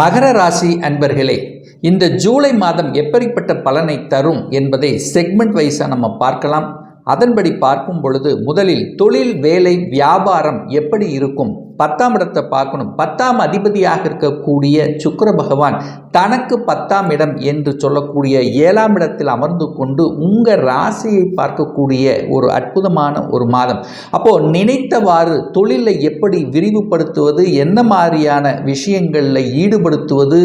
மகர ராசி அன்பர்களே இந்த ஜூலை மாதம் எப்படிப்பட்ட பலனை தரும் என்பதை செக்மெண்ட் வைஸாக நம்ம பார்க்கலாம். அதன்படி பார்க்கும் பொழுது முதலில் தொழில் வேலை வியாபாரம் எப்படி இருக்கும்? பத்தாம் இடத்தை பார்க்கணும். பத்தாம் அதிபதியாக இருக்கக்கூடிய சுக்கர பகவான் தனக்கு பத்தாம் இடம் என்று சொல்லக்கூடிய ஏழாம் இடத்தில் அமர்ந்து கொண்டு உங்கள் ராசியை பார்க்கக்கூடிய ஒரு அற்புதமான ஒரு மாதம். அப்போது நினைத்தவாறு தொழிலை எப்படி விரிவுபடுத்துவது என்ன மாதிரியான விஷயங்களில் ஈடுபடுத்துவது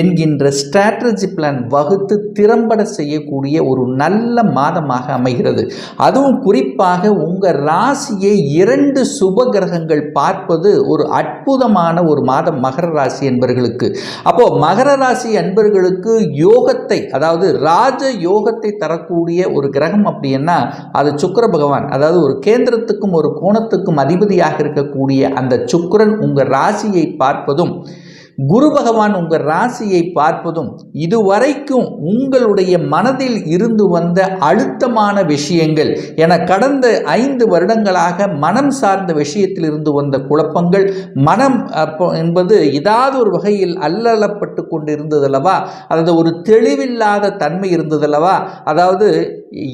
என்கின்ற ஸ்ட்ராட்டஜி பிளான் வகுத்து திறம்பட செய்யக்கூடிய ஒரு நல்ல மாதமாக அமைகிறது. அதுவும் குறிப்பாக உங்கள் ராசியை இரண்டு சுப கிரகங்கள் பார்ப்பது ஒரு அற்புதமான ஒரு மாதம் மகர ராசி என்பர்களுக்கு. அப்போது மகர ராசி அன்பர்களுக்கு யோகத்தை அதாவது ராஜ யோகத்தை தரக்கூடிய ஒரு கிரகம் அப்படின்னா அது சுக்கிர பகவான். அதாவது ஒரு கேந்திரத்துக்கும் ஒரு கோணத்துக்கும் அதிபதியாக இருக்கக்கூடிய அந்த சுக்கிரன் உங்கள் ராசியை பார்ப்பதும் குரு பகவான் உங்கள் ராசியை பார்ப்பதும் இதுவரைக்கும் உங்களுடைய மனதில் இருந்து வந்த அழுத்தமான விஷயங்கள் என கடந்த ஐந்து வருடங்களாக மனம் சார்ந்த விஷயத்தில் இருந்து வந்த குழப்பங்கள் மனம் அப்போ என்பது ஏதாவது ஒரு வகையில் அல்லலப்பட்டு கொண்டு இருந்ததல்லவா அதாவது ஒரு தெளிவில்லாத தன்மை இருந்ததல்லவா? அதாவது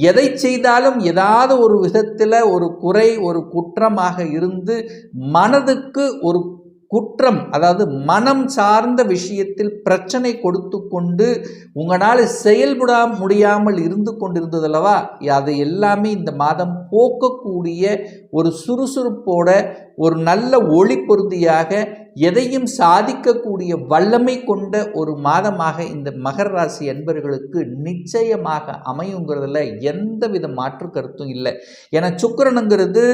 எதை செய்தாலும் ஏதாவது ஒரு விதத்தில் ஒரு குறை ஒரு குற்றமாக இருந்து மனதுக்கு ஒரு குற்றம் அதாவது மனம் சார்ந்த விஷயத்தில் பிரச்சனை கொடுத்து கொண்டு உங்களால் செயல்பட முடியாமல் இருந்து கொண்டிருந்ததல்லவா அது எல்லாமே இந்த மாதம் போக்கக்கூடிய ஒரு சுறுசுறுப்போட ஒரு நல்ல ஒளி பொருந்தியாக எதையும் சாதிக்கக்கூடிய வல்லமை கொண்ட ஒரு மாதமாக இந்த மகர ராசி என்பர்களுக்கு நிச்சயமாக அமையுங்கிறதுல எந்தவித மாற்று கருத்தும் இல்லை. ஏன்னா சுக்கரனுங்கிறது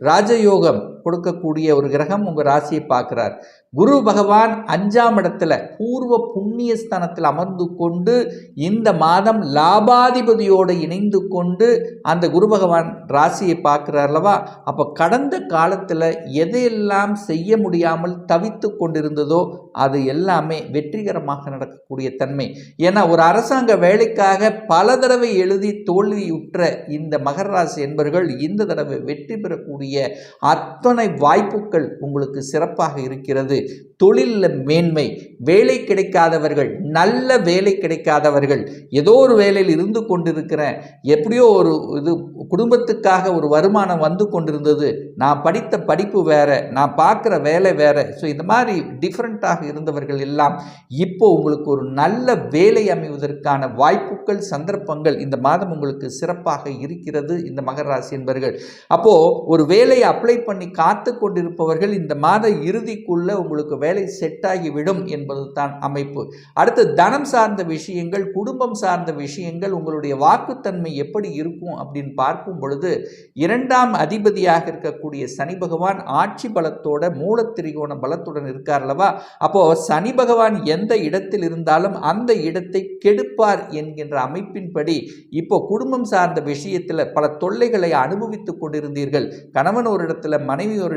ராஜயோகம். கொடுக்கக்கூடிய ஒரு கிரகம் உங்கள் ராசியை பார்க்குறார். குரு பகவான் அஞ்சாம் இடத்துல பூர்வ புண்ணிய ஸ்தானத்தில் அமர்ந்து கொண்டு இந்த மாதம் லாபாதிபதியோடு இணைந்து கொண்டு அந்த குரு பகவான் ராசியை பார்க்குறார் அல்லவா? அப்போ கடந்த காலத்தில் எதையெல்லாம் செய்ய முடியாமல் தவித்து கொண்டிருந்ததோ அது எல்லாமே வெற்றிகரமாக நடக்கக்கூடிய தன்மை. ஏன்னா ஒரு அரசாங்க வேலைக்காக பல தடவை எழுதி தோல்வியுற்ற இந்த மகர ராசி என்பர்கள் இந்த தடவை வெற்றி பெறக்கூடிய அத்தனை வாய்ப்புகள் உங்களுக்கு சிறப்பாக இருக்கிறது. தொழிலில் மேன்மை வேலை கிடைக்காதவர்கள் நல்ல வேலை கிடைக்காதவர்கள் ஏதோ ஒரு வேலையில் இருந்து கொண்டிருக்கிறேன் எப்படியோ ஒரு இது குடும்பத்துக்காக ஒரு வருமானம் வந்து கொண்டிருந்தது. நான் படித்த படிப்பு வேறு நான் பார்க்குற வேலை வேற. ஸோ இந்த மாதிரி டிஃப்ரெண்ட்டாக இருந்தவர்கள் எல்லாம் இப்போ உங்களுக்கு ஒரு நல்ல வேலை அமைவதற்கான வாய்ப்புகள் சந்தர்ப்பங்கள் இந்த மாதம் உங்களுக்கு சிறப்பாக இருக்கிறது. இந்த மகராசி என்பர்கள். என்பவர்கள் அப்போது ஒரு வேலையை அப்ளை பண்ணி காத்து கொண்டிருப்பவர்கள் இந்த மாத இறுதிக்குள்ளே உங்களுக்கு வேலை செட் ஆகிவிடும் என்பது தான் அமைப்பு. அடுத்து தனம் சார்ந்த விஷயங்கள் குடும்பம் சார்ந்த விஷயங்கள் உங்களுடைய வாக்குத்தன்மை எப்படி இருக்கும் அப்படின்னு பார்க்கும் பொழுது இரண்டாம் அதிபதியாக இருக்கக்கூடிய சனி பகவான் ஆட்சி பலத்தோட மூலத்திரிகோண பலத்துடன் இருக்கார் அல்லவா? அப்போ சனி பகவான் எந்த இடத்தில் இருந்தாலும் அந்த இடத்தை கெடுப்பார் என்கின்ற அமைப்பின்படி இப்போ குடும்பம் சார்ந்த விஷயத்தில் பல தொல்லைகளை அனுபவித்துக் கொண்டிருந்தீர்கள். கணவன் ஒரு இடத்துல மனைவி ஒரு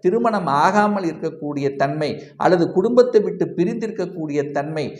திருமணம் ஆகாமல் இருக்கக்கூடிய தன்மை அல்லது குடும்பத்தை விட்டு பிரிந்திருக்கக்கூடிய தன்மை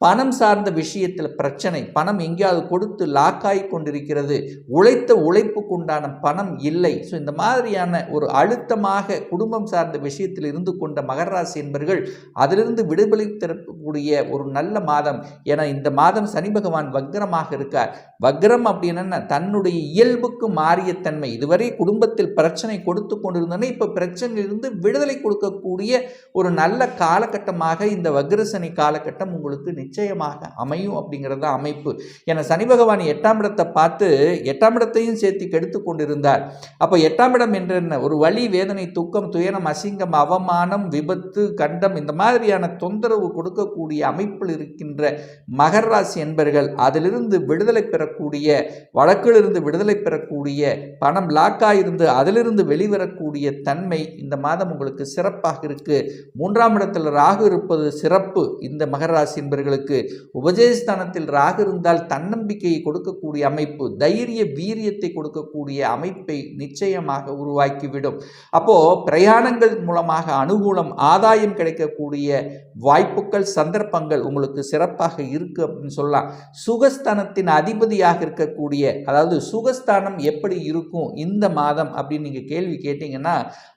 பணம் சார்ந்த விஷயத்தில் பிரச்சனை. பணம் எங்கேயாவது கொடுத்து லாக்காகி கொண்டிருக்கிறது. உழைத்த உழைப்புக்கு உண்டான பணம் இல்லை. ஸோ இந்த மாதிரியான ஒரு அழுத்தமாக குடும்பம் சார்ந்த விஷயத்தில் இருந்து கொண்ட மகராசி என்பர்கள் அதிலிருந்து விடுதலை தரக்கூடிய ஒரு நல்ல மாதம். என இந்த மாதம் சனி பகவான் வக்ரமாக இருக்கார். வக்ரம் அப்படின்னா தன்னுடைய இயல்புக்கு மாறிய தன்மை. இதுவரை குடும்பத்தில் பிரச்சனை கொடுத்து கொண்டிருந்தோன்னே இப்போ பிரச்சனையிலிருந்து விடுதலை கொடுக்கக்கூடிய ஒரு நல்ல காலகட்டமாக இந்த வக்ரசனி காலகட்டம் உங்களுக்கு நிச்சயமாக அமையும் அப்படிங்கிறது தான் அமைப்பு. ஏன்னா சனி பகவான் எட்டாம் இடத்தை பார்த்து எட்டாம் இடத்தையும் சேர்த்து கெடுத்து கொண்டிருந்தார். அப்போ எட்டாம் இடம் என்ற என்ன? ஒரு வழி வேதனை துக்கம் துயரம் அசிங்கம் அவமானம் விபத்து கண்டம் இந்த மாதிரியான தொந்தரவு கொடுக்கக்கூடிய அமைப்பில் இருக்கின்ற மகர ராசி என்பர்கள் அதிலிருந்து விடுதலை பெறக்கூடிய வழக்கிலிருந்து விடுதலை பெறக்கூடிய பணம் லாக்காக இருந்து அதிலிருந்து வெளிவரக்கூடிய தன்மை இந்த மாதம் உங்களுக்கு சிறப்பாக இருக்குது மூன்றாம் இடத்தில் ராகு இருப்பது சிறப்பு. இந்த மகர ராசி என்பர்களுக்கு உங்களுக்கு உபஜயஸ்தானத்தில் ராகு இருந்தால் தன்னம்பிக்கையை கொடுக்கக்கூடிய அமைப்பு தைரிய வீரியத்தை கொடுக்கக்கூடிய அமைப்பை நிச்சயமாக உருவாக்கிவிடும். அப்போ பிரயாணங்கள் மூலமாக அனுகூலம் ஆதாயம் கிடைக்கக்கூடிய வாய்ப்புகள் சந்தர்ப்பங்கள் உங்களுக்கு சிறப்பாக இருக்கு அப்படின்னு சொல்லலாம். சுகஸ்தானத்தின் அதிபதியாக இருக்கக்கூடிய அதாவது சுகஸ்தானம் எப்படி இருக்கும் இந்த மாதம் அப்படின்னு நீங்கள் கேள்வி கேட்டிங்கன்னா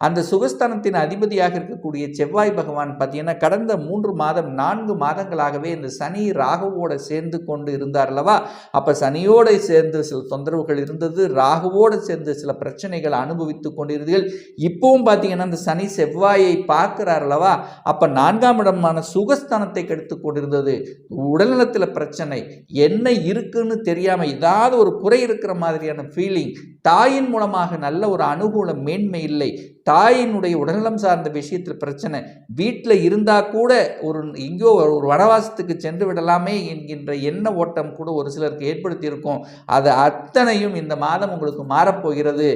அந்த சுகஸ்தானத்தின் அதிபதியாக இருக்கக்கூடிய செவ்வாய் பகவான் பார்த்தீங்கன்னா கடந்த மூன்று மாதம் நான்கு மாதங்களாகவே இந்த சனி ராகுவோட சேர்ந்து கொண்டு இருந்தார் அல்லவா? அப்போ சனியோட சேர்ந்து சில தொந்தரவுகள் இருந்தது ராகுவோடு சேர்ந்து சில பிரச்சனைகளை அனுபவித்து கொண்டிருந்தீர்கள். இப்பவும் பார்த்தீங்கன்னா இந்த சனி செவ்வாயை பார்க்கிறார் அல்லவா? அப்போ நான்காம் இடம் உண்டான சுகஸ்தானத்தை கெடுத்து கொண்டிருந்தது. உடல்நலத்தில் பிரச்சனை. என்ன இருக்குன்னு தெரியாமல் ஏதாவது ஒரு குறை இருக்கிற மாதிரியான ஃபீலிங் தாயின் மூலமாக நல்ல ஒரு அனுகூல மேன்மை இல்லை. தாயினுடைய உடல்நலம் சார்ந்த விஷயத்தில் பிரச்சனை. வீட்டில் இருந்தால் கூட ஒரு எங்கேயோ ஒரு வனவாசத்துக்கு சென்று விடலாமே என்கின்ற எண்ண ஓட்டம் கூட ஒரு சிலருக்கு ஏற்படுத்தியிருக்கும். அது அத்தனையும் இந்த மாதம் உங்களுக்கு மாறப்போகிறது.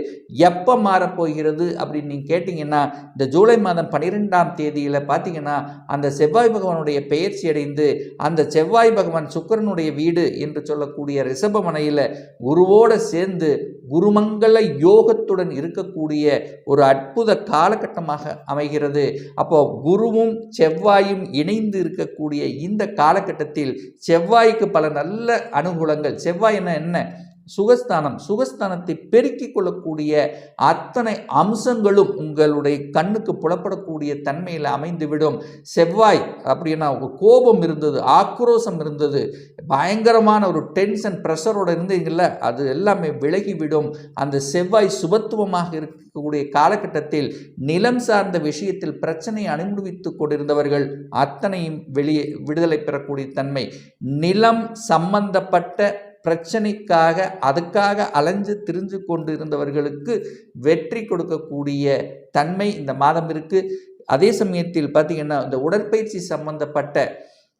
எப்போ மாறப்போகிறது அப்படின்னு நீங்கள் கேட்டிங்கன்னா இந்த ஜூலை மாதம் பன்னிரெண்டாம் தேதியில் பார்த்தீங்கன்னா அந்த செவ்வாய் பகவானுடைய பெயர்ச்சி அடைந்து அந்த செவ்வாய் பகவான் சுக்கரனுடைய வீடு என்று சொல்லக்கூடிய ரிஷபமனையில் குருவோடு சேர்ந்து குருமங்கள யோகத்துடன் இருக்கக்கூடிய ஒரு அற்புத காலகட்டமாக அமைகிறது. அப்போ குருவும் செவ்வாயும் இணைந்து இருக்கக்கூடிய இந்த காலகட்டத்தில் செவ்வாய்க்கு பல நல்ல அனுகூலங்கள். செவ்வாய் என்ன என்ன? சுகஸ்தானம் சுகஸ்தானத்தை பெருக்கிக் கொள்ளக்கூடிய அத்தனை அம்சங்களும் உங்களுடைய கண்ணுக்கு புலப்படக்கூடிய தன்மையில் அமைந்துவிடும். செவ்வாய் அப்படின்னா கோபம் இருந்தது ஆக்ரோஷம் இருந்தது பயங்கரமான ஒரு டென்ஷன் ப்ரெஷரோடு இருந்தீங்கல்ல அது எல்லாமே விலகிவிடும். அந்த செவ்வாய் சுபத்துவமாக இருக்கக்கூடிய காலகட்டத்தில் நிலம் சார்ந்த விஷயத்தில் பிரச்சனையை அனுபவித்து கொண்டிருந்தவர்கள் அத்தனையும் வெளியே விடுதலை பெறக்கூடிய தன்மை. நிலம் சம்பந்தப்பட்ட பிரச்சனைக்காக அதுக்காக அலைஞ்சு திரிஞ்சு கொண்டு இருந்தவர்களுக்கு வெற்றி கொடுக்கக்கூடிய தன்மை இந்த மாதம் இருக்குது அதே சமயத்தில் பார்த்திங்கன்னா இந்த உடற்பயிற்சி சம்பந்தப்பட்ட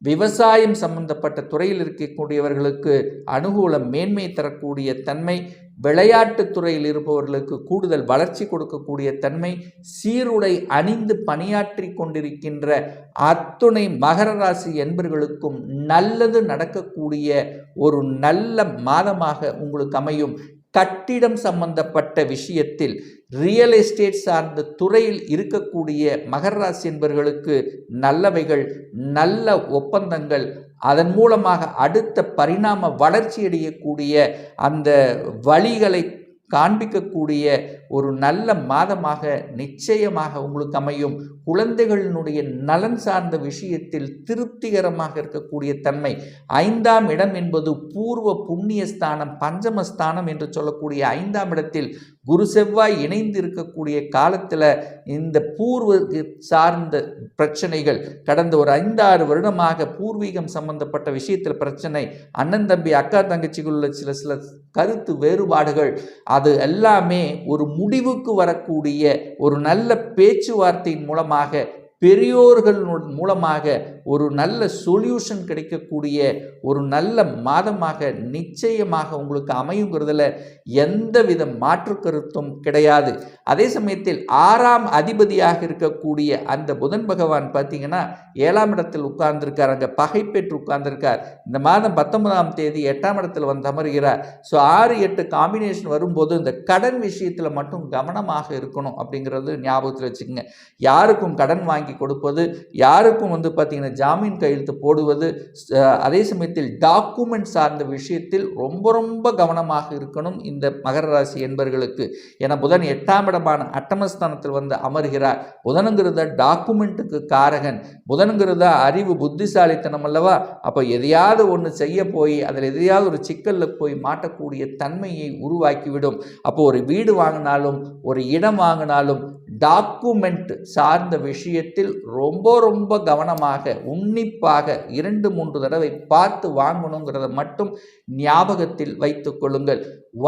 விவசாயம் சம்பந்தப்பட்ட துறையில் இருக்கக்கூடியவர்களுக்கு அனுகூலம் மேன்மை தரக்கூடிய தன்மை விளையாட்டுத் துறையில் இருப்பவர்களுக்கு கூடுதல் வளர்ச்சி கொடுக்கக்கூடிய தன்மை சீருடை அணிந்து பணியாற்றி கொண்டிருக்கின்ற அத்துணை மகர ராசி என்பர்களுக்கும் நல்லது நடக்கக்கூடிய ஒரு நல்ல மாதமாக உங்களுக்கு அமையும். கட்டிடம் சம்பந்தப்பட்ட விஷயத்தில் ரியல் எஸ்டேட் சார்ந்த துறையில் இருக்கக்கூடிய மகர ராசி என்பவர்களுக்கு நல்லவைகள் நல்ல ஒப்பந்தங்கள் அதன் மூலமாக அடுத்த பரிணாம வளர்ச்சி அடையக்கூடிய அந்த வழிகளை காண்பிக்கக்கூடிய ஒரு நல்ல மாதமாக நிச்சயமாக உங்களுக்கு அமையும். குழந்தைகளினுடைய நலன் சார்ந்த விஷயத்தில் திருப்திகரமாக இருக்கக்கூடிய தன்மை. ஐந்தாம் இடம் என்பது பூர்வ புண்ணிய ஸ்தானம் பஞ்சமஸ்தானம் என்று சொல்லக்கூடிய ஐந்தாம் இடத்தில் குரு செவ்வாய் இணைந்து இருக்கக்கூடிய காலத்தில் இந்த பூர்வ சார்ந்த பிரச்சனைகள் கடந்த ஒரு ஐந்தாறு வருடமாக பூர்வீகம் சம்பந்தப்பட்ட விஷயத்தில் பிரச்சனை அண்ணன் தம்பி அக்கா தங்கச்சிக்குள்ள சில சில கருத்து வேறுபாடுகள் அது எல்லாமே ஒரு முடிவுக்கு வரக்கூடிய ஒரு நல்ல பேச்சுவார்த்தையின் மூலமாக பெரியோர்கள் மூலமாக ஒரு நல்ல சொல்யூஷன் கிடைக்கக்கூடிய ஒரு நல்ல மாதமாக நிச்சயமாக உங்களுக்கு அமையுங்கிறதுல எந்த வித மாற்று கருத்தும் கிடையாது. அதே சமயத்தில் ஆறாம் அதிபதியாக இருக்கக்கூடிய அந்த புதன் பகவான் பார்த்தீங்கன்னா ஏழாம் இடத்தில் உட்கார்ந்துருக்கார் அங்கே பகை பெற்று உட்கார்ந்துருக்கார். இந்த மாதம் பத்தொன்பதாம் தேதி எட்டாம் இடத்தில் வந்து அமர்கிறார். ஸோ ஆறு எட்டு காம்பினேஷன் வரும்போது இந்த கடன் விஷயத்தில் மட்டும் கவனமாக இருக்கணும் அப்படிங்கிறது ஞாபகத்தில் வச்சுக்கோங்க. யாருக்கும் கடன் வாங்கி கொடுப்பது யாருக்கும் வந்து பார்த்திங்கன்னா ஜாமீன் கையெழுத்து போடுவது அதே சமயத்தில் டாக்குமெண்ட் சார்ந்த விஷயத்தில் ரொம்ப ரொம்ப கவனமாக இருக்கணும் இந்த மகர ராசி என்பர்களுக்கு. என புதன் எட்டாம் இடமான அட்டமஸ்தானத்தில் வந்து அமர்கிறார். புதனுங்கிறத டாக்குமெண்ட்டுக்கு காரகன். புதனுங்கிறத அறிவு புத்திசாலித்தனம் அல்லவா? அப்போ எதையாவது ஒன்று செய்ய போய் அதில் எதையாவது ஒரு சிக்கலில் போய் மாட்டக்கூடிய தன்மையை உருவாக்கிவிடும். அப்போ ஒரு வீடு வாங்கினாலும் ஒரு இடம் வாங்கினாலும் டாக்குமெண்ட் சார்ந்த விஷயத்தில் ரொம்ப ரொம்ப கவனமாக உன்னிப்பாக இரண்டு மூன்று தடவை பார்த்து வாங்கணுங்கிறத மட்டும் ஞாபகத்தில் வைத்து கொள்ளுங்கள்.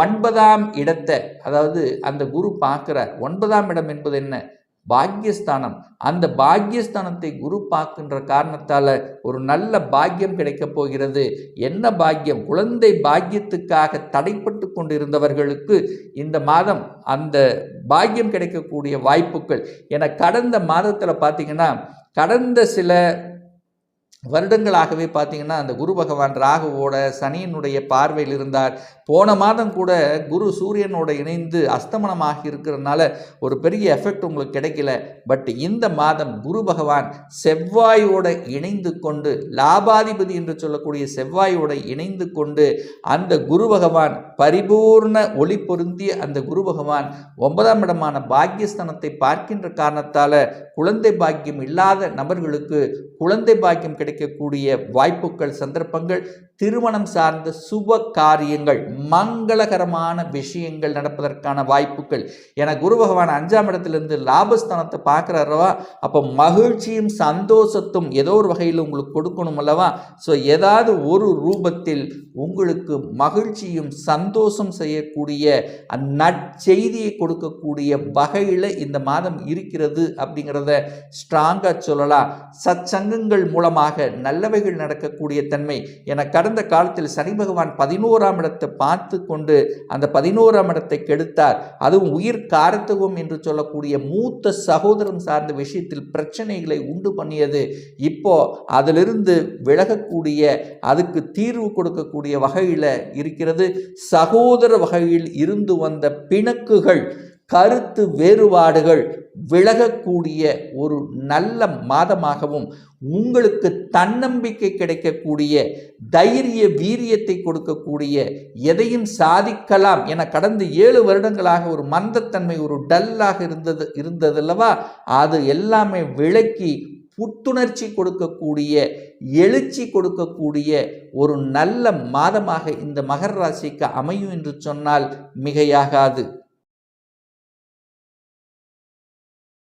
ஒன்பதாம் இடத்தை அதாவது அந்த குரு பார்க்குறார். ஒன்பதாம் இடம் என்பது என்ன? பாக்யஸ்தானம். அந்த பாக்யஸ்தானத்தை குரு பார்க்கின்ற காரணத்தால் ஒரு நல்ல பாக்கியம் கிடைக்கப் போகிறது. என்ன பாக்கியம் குழந்தை பாக்கியத்துக்காக தடைப்பட்டு கொண்டிருந்தவர்களுக்கு இந்த மாதம் அந்த பாக்கியம் கிடைக்கக்கூடிய வாய்ப்புகள். என கடந்த மாதத்தில் பார்த்தீங்கன்னா கடந்த சில வருடங்களாகவே பார்த்தீங்கன்னா அந்த குரு பகவான் ராகுவோட சனியினுடைய பார்வையில் இருந்தார். போன மாதம் கூட குரு சூரியனோட இணைந்து அஸ்தமனமாக இருக்கிறதுனால ஒரு பெரிய எஃபெக்ட் உங்களுக்கு கிடைக்கல. பட் இந்த மாதம் குரு பகவான் செவ்வாயோட இணைந்து கொண்டு லாபாதிபதி என்று சொல்லக்கூடிய செவ்வாயோட இணைந்து கொண்டு அந்த குரு பகவான் பரிபூர்ண ஒளி பொருந்திய அந்த குரு பகவான் ஒன்பதாம் இடமான பாக்கியஸ்தானத்தை பார்க்கின்ற காரணத்தால் குழந்தை பாக்கியம் இல்லாத நபர்களுக்கு குழந்தை பாக்கியம் கிடைக்கக்கூடிய வாய்ப்புகள் சந்தர்ப்பங்கள் திருமணம் சார்ந்த சுப காரியங்கள் மங்களகரமான விஷயங்கள் நடப்பதற்கான வாய்ப்புகள். என குரு பகவான் அஞ்சாம் இடத்திலிருந்து லாபஸ்தானத்தை பார்க்குறாரவா அப்போ மகிழ்ச்சியும் சந்தோஷத்தும் ஏதோ ஒரு வகையில் உங்களுக்கு கொடுக்கணும் அல்லவா ஸோ ஏதாவது ஒரு ரூபத்தில் உங்களுக்கு மகிழ்ச்சியும் சந்தோஷம் செய்யக்கூடிய நற்செய்தியை கொடுக்கக்கூடிய வகையில் இந்த மாதம் இருக்கிறது அப்படிங்கிறத ஸ்ட்ராங்காக சொல்லலாம். சச்சங்கங்கள் மூலமாக நல்லவைகள் நடக்கக்கூடிய தன்மை. என கடந்த காலத்தில் சனி பகவான் பதினோராம் இடத்தை பார்த்து கொண்டு அந்த பதினோராம் இடத்தை கெடுத்தார். அதுவும் உயிர் காரத்துவம் என்று சொல்லக்கூடிய மூத்த சகோதரம் சார்ந்த விஷயத்தில் பிரச்சனைகளை உண்டு பண்ணியது. இப்போ அதிலிருந்து விலகக்கூடிய அதுக்கு தீர்வு கொடுக்கக்கூடிய வகையில் இருக்கிறது. சகோதர வகையில் இருந்து வந்த பிணக்குகள் கருத்து வேறுபாடுகள் விலகக்கூடிய ஒரு நல்ல மாதமாகவும் உங்களுக்கு தன்னம்பிக்கை கிடைக்கக்கூடிய தைரிய வீரியத்தை கொடுக்கக்கூடிய எதையும் சாதிக்கலாம் என கடந்த ஏழு வருடங்களாக ஒரு மந்தத்தன்மை ஒரு டல்லாக இருந்தது இருந்ததல்லவா? அது எல்லாமே விளக்கி புத்துணர்ச்சி கொடுக்கக்கூடிய எழுச்சி கொடுக்கக்கூடிய ஒரு நல்ல மாதமாக இந்த மகர ராசிக்கு அமையும் என்று சொன்னால் மிகையாகாது.